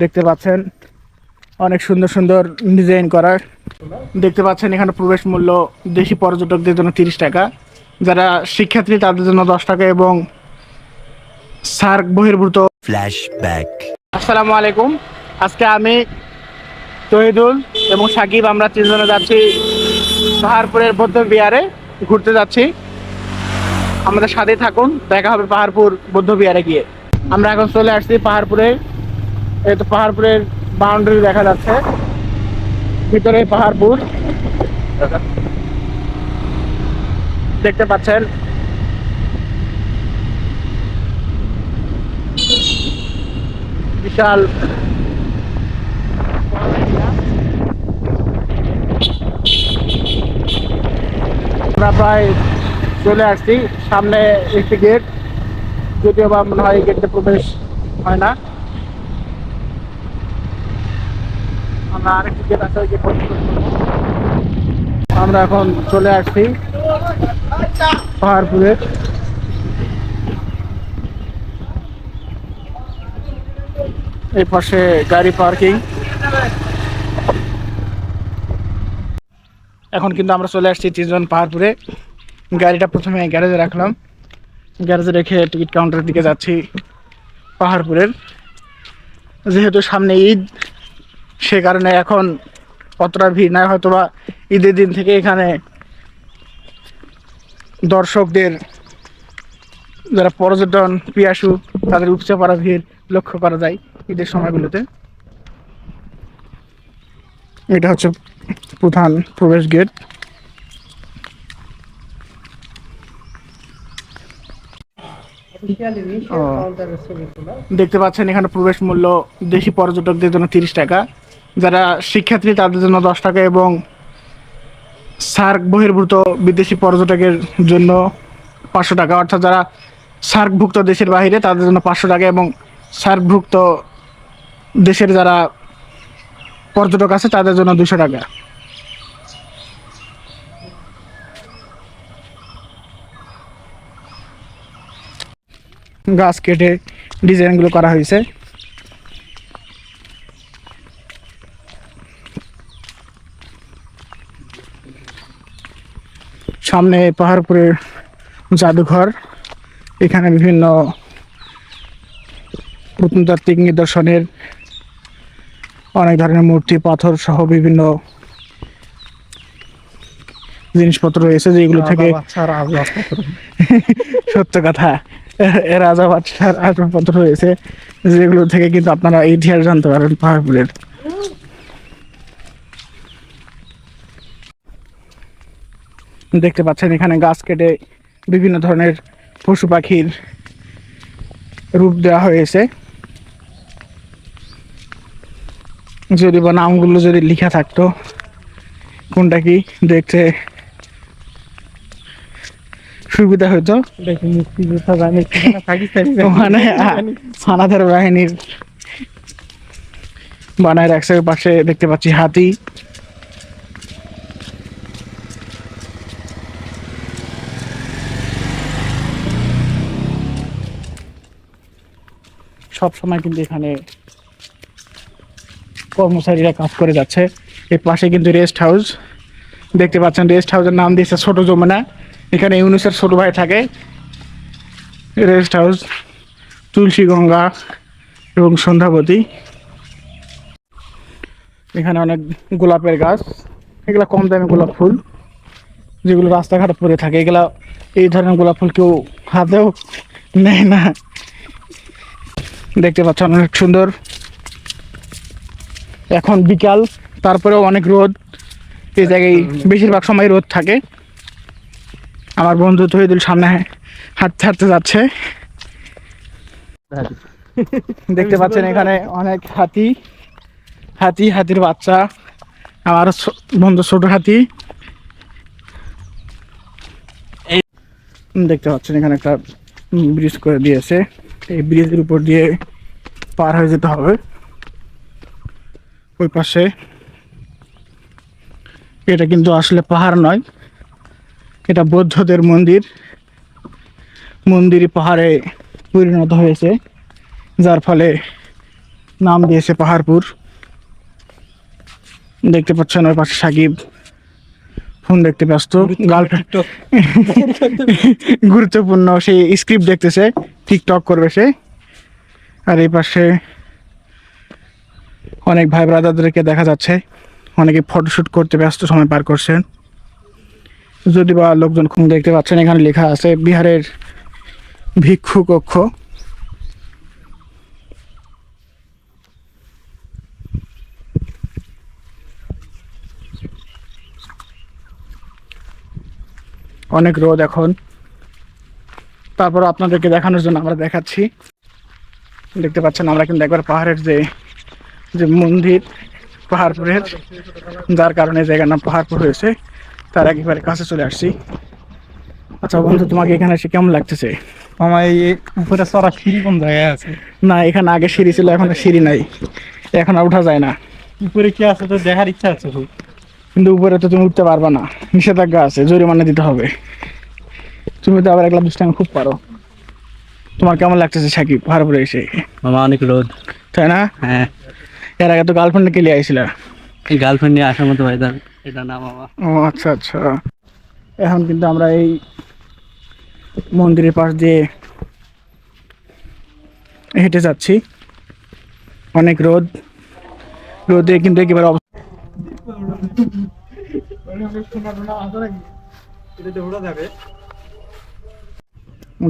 দেখতে পাচ্ছেন। অনেক সুন্দর সুন্দর ডিজাইন করা। দেখতে পাচ্ছেন এখানে প্রবেশ মূল্য দেশি পর্যটকদের জন্য তিরিশ টাকা। যারা শিক্ষার্থী তাদের জন্য দশ টাকা এবং সার্ক বহির্ভূত। Flashback. আসসালামু আলাইকুম। আজকে আমি তহিদুল এবং সাকিব আমরা তিনজনে যাচ্ছি পাহাড়পুরের বৌদ্ধ বিহারে ঘুরতে যাচ্ছি। আমাদের সাথে থাকুন দেখা হবে পাহাড়পুর বৌদ্ধ বিহারে গিয়ে। আমরা এখন চলে আসছি পাহাড়পুরে তো পাহাড়পুরের বাউন্ডারি দেখা যাচ্ছে। ভিতরে পাহাড়পুর দেখতে পাচ্ছেন। বিশাল। আমরা প্রায় চলে আসছি। সামনে একটি গেট যদিও বা মনে হয় গেটে প্রবেশ হয় না। আমরা আমরা এখন চলে আসছি পাহাড়পুরের এই পাশে গাড়ি পার্কিং। এখন কিন্তু আমরা চলে আসছি তিনজন পাহাড়পুরে। গাড়িটা প্রথমে গ্যারেজে রাখলাম। গ্যারেজে রেখে টিকিট কাউন্টারের দিকে যাচ্ছি পাহাড়পুরের। যেহেতু সামনে ঈদ সে কারণে এখন অতটা ভিড় নাই হয়তো বা ঈদের দিন থেকে এখানে দর্শকদের যারা পর্যটন পিয়াসু, তাদের উপচে পড়া ভিড় লক্ষ্য করা যায় ঈদের সময়গুলোতে। এটা হচ্ছে প্রধান প্রবেশ গেট। দেখতে পাচ্ছেন এখানে প্রবেশ মূল্য দেশি পর্যটকদের জন্য তিরিশ টাকা। যারা শিক্ষার্থী, তাদের জন্য দশ টাকা এবং সার্ক বহির্ভূত বিদেশি পর্যটকের জন্য পাঁচশো টাকা। অর্থাৎ যারা সার্কভুক্ত দেশের বাইরে, তাদের জন্য পাঁচশো টাকা এবং সার্কভুক্ত দেশের যারা পর্যটক আছে, তাদের জন্য দুশো টাকা। গাছ কেটে ডিজাইনগুলো করা হয়েছে। সামনে পাহাড়পুরের জাদুঘর। এখানে বিভিন্ন প্রত্নতাত্ত্বিক নিদর্শনের অনেক ধরনের মূর্তি পাথর সহ বিভিন্ন জিনিসপত্র রয়েছে যেগুলো থেকে সত্য কথা। রাজা বাদশার আসবাবপত্র রয়েছে যেগুলো থেকে কিন্তু আপনারা ইতিহাস জানতে পারেন পাহাড়পুরের। দেখতে পাচ্ছেন এখানে গাছ কেটে বিভিন্ন ধরনের পশু পাখির রূপ দেওয়া হয়েছে। যদি বা নামগুলো যদি লেখা থাকতো কোনটা কি দেখতে সুবিধা পাকিস্তানি ওখানে হানাদার বাহিনীর বানায় রাখছে পাশে দেখতে পাচ্ছি হাতি। সব সময় কিন্তু এখানে কর্মচারীরা কাজ করে যাচ্ছে। এর পাশে কিন্তু রেস্ট হাউস। দেখতে পাচ্ছেন রেস্ট হাউসের নাম দিয়েছে ছোট যমুনা। এখানে ইউনুসের ছোট ভাই থাকে। রেস্ট হাউস, তুলসী গঙ্গা এবং সন্ধ্যাবতী। এখানে অনেক গোলাপের গাছ। এগুলা কম দামে গোলাপ ফুল। যেগুলো রাস্তাঘাটে পড়ে থাকে। এগুলা এই ধরনের গোলাপ ফুল কেউ হাতেও নেয় না। দেখতে পাচ্ছেন, অনেক সুন্দর। এখন বিকাল, তারপরেও অনেক রোদ। এই জায়গায় বেশিরভাগ সময় রোদ থাকে। আমার বন্ধু তহিদুল সামনে হাঁটতে হাঁটতে যাচ্ছে। দেখতে পাচ্ছেন এখানে অনেক হাতি। হাতি, হাতির বাচ্চা। আমার বন্ধু ছোট হাতি। দেখতে পাচ্ছেন এখানে একটা ব্রিজ করে দিয়েছে। এই ব্রিজের উপর দিয়ে পার হয়ে যেতে হবে। ওই পাশে। এটা কিন্তু আসলে পাহাড় নয়। এটা বৌদ্ধদের মন্দির। মন্দিরই পাহাড়ে পরিণত হয়েছে যার ফলে নাম দিয়েছে পাহাড়পুর। দেখতে পাচ্ছেন ওই পাশে সাকিব। ফোন দেখতে ব্যস্ত। গার্লফ্রেন্ড গুরুত্বপূর্ণ সেই স্ক্রিপ্ট দেখতেছে টিকটক করবে সে। আর এই পাশে অনেক ভাই ব্রাদারদেরকে দেখা যাচ্ছে। অনেকে ফটোশ্যুট করতে ব্যস্ত সময় পার করছেন। যদি বা লোকজন খুব দেখতে পাচ্ছেন, এখানে লেখা আছে, বিহারের ভিক্ষু কক্ষ। অনেক রোদ এখন। তারপর আপনাদেরকে দেখানোর জন্য আমরা দেখাচ্ছি। দেখতে পাচ্ছেন আমরা কিন্তু একবার পাহাড়ের যে যে মন্দির পাহাড়পুরের যার কারণে জায়গার নাম পাহাড়পুর হয়েছে তার একেবারে কাছে চলে আসছি। আচ্ছা বন্ধু তোমাকে এখানে এসে কেমন লাগতেছে? আমার এই উপরে চড়া সিঁড়ি কোন জায়গায় আছে? না এখানে আগে সিঁড়ি ছিল এখন সিঁড়ি নাই। এখন আর উঠা যায় না। উপরে কি আছে? তো দেখার ইচ্ছা আছে খুব। কিন্তু উপরে তো তুমি উঠতে পারবে না। নিষেধাজ্ঞা আছে জরিমানা দিতে হবে। তুমি তো আবার একলা দুষ্টামি খুব পারো। তোমার কেমন লাগতেছে সাকিব? পাহাড়পুরে এসে। মামা অনেক রোদ। তাই না? হ্যাঁ। এর আগে তো গার্লফ্রেন্ডকে লিয়ে আইছিল? এই গার্লফ্রেন্ড নিয়ে আসার মতো ভাইদান এটা না মামা। ও আচ্ছা আচ্ছা। এখন কিন্তু আমরা এই মন্দিরের পাশ দিয়ে হেঁটে যাচ্ছি। অনেক রোদ। রোদে কিন্তু একেবারে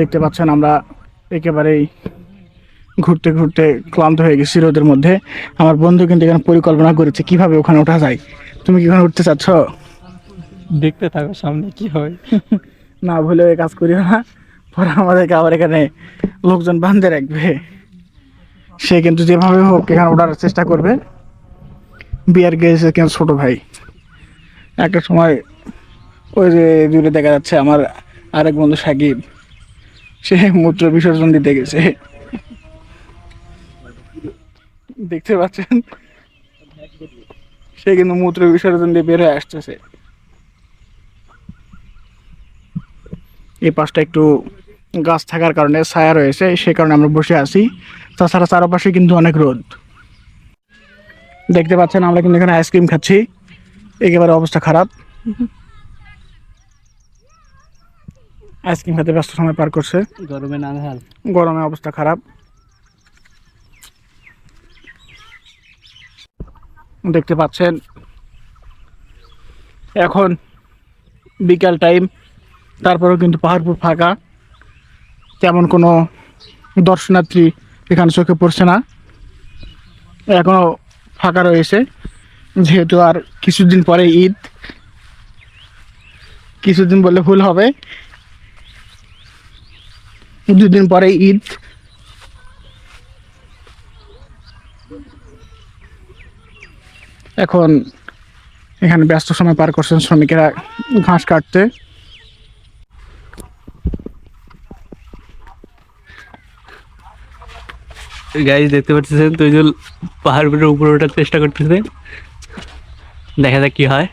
দেখতে পাচ্ছেন আমরা একেবারেই ঘুরতে ঘুরতে ক্লান্ত হয়ে গেছি রোদের মধ্যে। আমার বন্ধু কিন্তু এখানে পরিকল্পনা করেছে কীভাবে ওখানে ওঠা যায়। তুমি কি ওখানে উঠতে চাচ্ছ? দেখতে থাকো সামনে কি হয়। না ভুলে ওই কাজ করিও না। পরে আমাদেরকে আবার এখানে লোকজন বান্ধে রাখবে। সে কিন্তু যেভাবে হোক এখানে ওঠার চেষ্টা করবে। বিয়ার গেছে কিন্তু ছোট ভাই। একটা সময় ওই যে দূরে দেখা যাচ্ছে আমার আরেক বন্ধু সাকিব। সে মূত্র বিসর্জন দিতে গেছে। দেখতে পাচ্ছেন? সে কিন্তু মূত্র বিসর্জন দিয়ে বের হয়ে আসতেছে। এই পাশটা একটু গাছ থাকার কারণে ছায়া রয়েছে, সে কারণে আমরা বসে আছি। তাছাড়া চারপাশে কিন্তু অনেক রোদ। দেখতে পাচ্ছেন, আমরা কিন্তু এখানে আইসক্রিম খাচ্ছি। একেবারে অবস্থা খারাপ। আইসক্রিম খেতে ব্যস্ত সময় পার করছে। গরমে না হাল গরমে অবস্থা খারাপ। দেখতে পাচ্ছেন এখন বিকাল টাইম তারপরেও কিন্তু পাহাড়পুর ফাঁকা। তেমন কোনো দর্শনার্থী এখানে চোখে পড়ছে না। এখনও ফাঁকা রয়েছে যেহেতু আর কিছুদিন পরে ঈদ। কিছুদিন বললে ভুল হবে। দুদিন পরে ঈদ। এখন এখানে ব্যস্ত সময় পার করছেন শ্রমিকেরা ঘাস কাটতে। গাইজ দেখতে পাচ্ছেন তৈজুল পাহাড়ের উপরে ওঠার চেষ্টা করতেছে। দেখা যাক কি হয়।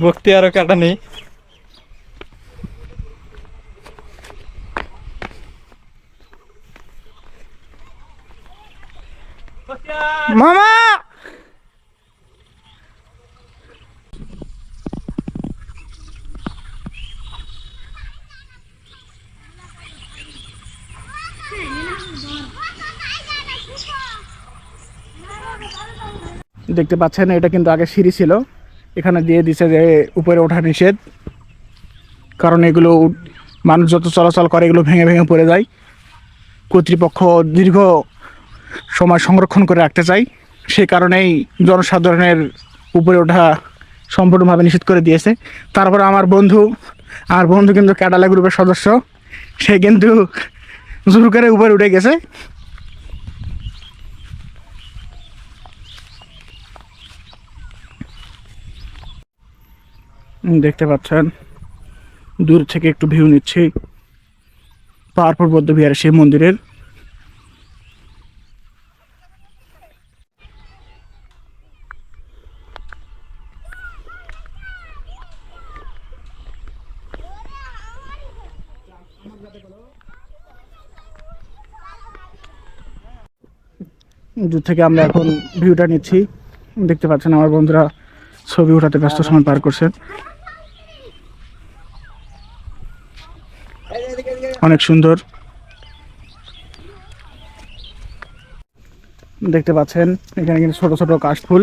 ভক্তি আরও কাটা নেই। মামা! দেখতে পাচ্ছেন এটা কিন্তু আগে সিঁড়ি ছিল। এখানে দিয়ে দিছে যে উপরে ওঠা নিষেধ। কারণ এগুলো মানুষ যত চলাচল করে, এগুলো ভেঙে ভেঙে পড়ে যায়। কর্তৃপক্ষ দীর্ঘ সময় সংরক্ষণ করে রাখতে চাই সে কারণেই জনসাধারণের উপরে ওঠা সম্পূর্ণভাবে নিষেধ করে দিয়েছে। তারপর আমার বন্ধু আমার বন্ধু কিন্তু ক্যাডালা গ্রুপের সদস্য। সে কিন্তু জোর করে উপরে উঠে গেছে। দেখতে পাচ্ছেন। দূর থেকে একটু ভিউ নিচ্ছি। পাহাড়পুর বৌদ্ধ বিহারের সেই মন্দিরের। দূর থেকে আমরা এখন ভিউটা নিচ্ছি। দেখতে পাচ্ছেন আমার বন্ধুরা ছবি ওঠাতে ব্যস্ত সময় পার করছেন অনেক সুন্দর। দেখতে পাচ্ছেন, এখানে কিন্তু ছোট ছোট কাশফুল।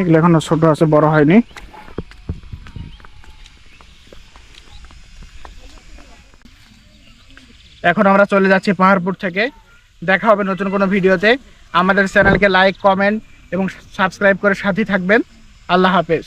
এগুলো এখনও ছোট আছে, বড় হয়নি। এখন আমরা চলে যাচ্ছি পাহাড়পুর থেকে। দেখা হবে নতুন কোনো ভিডিওতে। আমাদের চ্যানেলকে লাইক, কমেন্ট এবং সাবস্ক্রাইব করে সাথে থাকবেন। আল্লাহ হাফেজ।